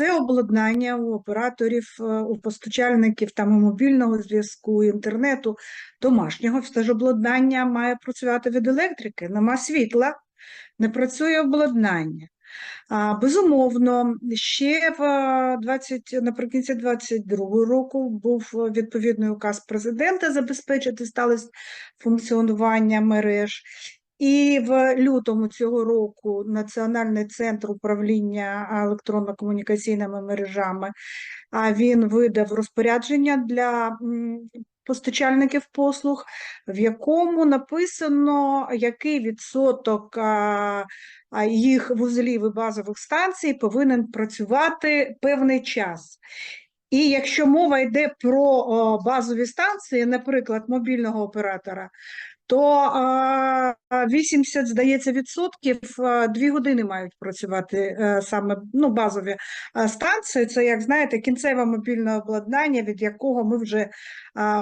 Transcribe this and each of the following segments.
все обладнання у операторів, е, у постачальників там і мобільного зв'язку, інтернету, домашнього, все ж обладнання має працювати від електрики, нема світла, не працює обладнання. А, Безумовно, ще в е, 20, наприкінці 22 року був е, відповідний указ президента забезпечити сталість функціонування мереж. І в лютому цього року Національний центр управління електронно-комунікаційними мережами він видав розпорядження для постачальників послуг, в якому написано, який відсоток їх вузлів і базових станцій повинен працювати певний час. І якщо мова йде про базові станції, наприклад, мобільного оператора, то 80, здається, відсотків дві години мають працювати е, саме ну, базові станції. Це, як знаєте, кінцеве мобільне обладнання, від якого ми вже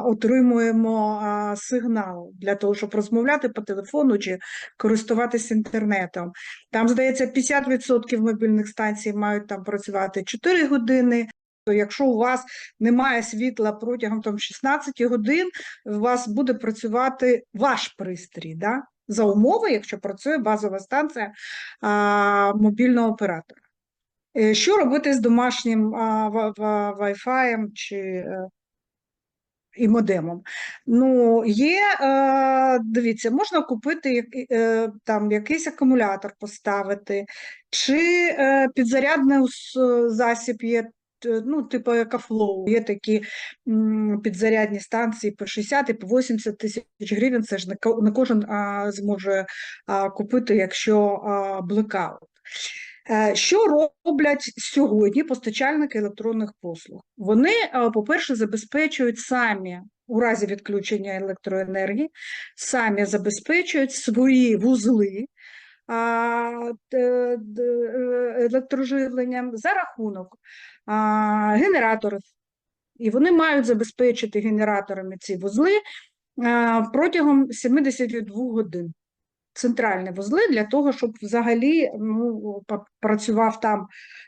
отримуємо сигнал для того, щоб розмовляти по телефону чи користуватися інтернетом. Там, здається, 50% мобільних станцій мають там працювати 4 години. То якщо у вас немає світла протягом там 16 годин, у вас буде працювати ваш пристрій, да? За умови, якщо працює базова станція а, мобільного оператора. Е, Що робити з домашнім Wi-Fi чи е, і модемом? Ну, є, е, дивіться, можна купити там якийсь акумулятор поставити, чи підзарядний засіб є. Ну, типу Екафлоу, є такі підзарядні станції по 60 і по 80 тисяч гривень. Це ж не кожен а, зможе а, купити, якщо блекаут. Е, Що роблять сьогодні постачальники електронних послуг? Вони, е, по-перше, забезпечують самі у разі відключення електроенергії, самі забезпечують свої вузли електроживленням за рахунок генераторів. І вони мають забезпечити генераторами ці вузли протягом 72 годин центральні вузли для того, щоб взагалі ну, працював там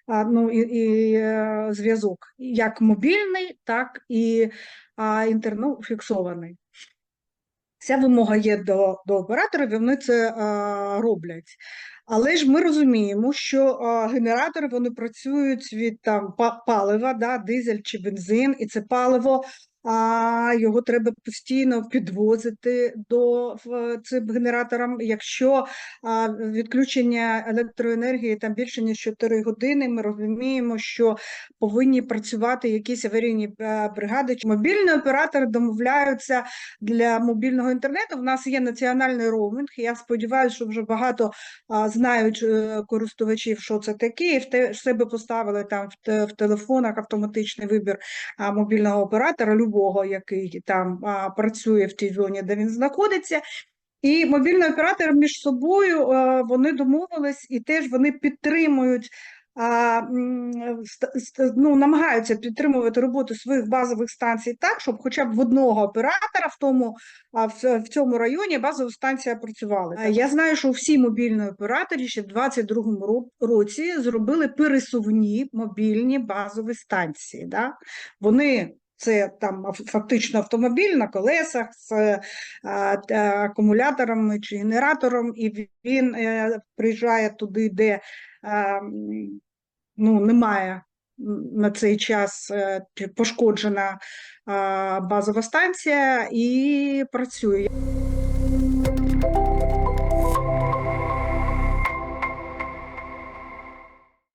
ну, і, і е, зв'язок як мобільний, так і а, інтерну фіксований. Ця вимога є до, до операторів, вони це а, роблять. Але ж ми розуміємо, що а, генератори вони працюють від там па- палива, да, дизель чи бензин, і це паливо. А його треба постійно підвозити до цим генераторам. Якщо відключення електроенергії там більше ніж 4 години, ми розуміємо, що повинні працювати якісь аварійні е, бригади. Мобільні оператори домовляються для мобільного інтернету. В нас є національний роумінг. Я сподіваюся, що вже багато знають е, користувачів, що це таке, і в себе поставили там в, телефонах автоматичний вибір мобільного оператора, любого, який там а, працює в тій зоні, де він знаходиться. І мобільні оператори між собою е, вони домовились і теж вони підтримують. А, ну, намагаються підтримувати роботу своїх базових станцій так, щоб хоча б в одного оператора в тому а, в, в цьому районі базова станція працювала. А Я знаю, що всі мобільні оператори ще в 22-му році зробили пересувні мобільні базові станції. Да? Вони це там фактично автомобіль на колесах з акумуляторами чи генератором, і він е, приїжджає туди, де ну, немає на цей час е, пошкоджена базова станція і працює.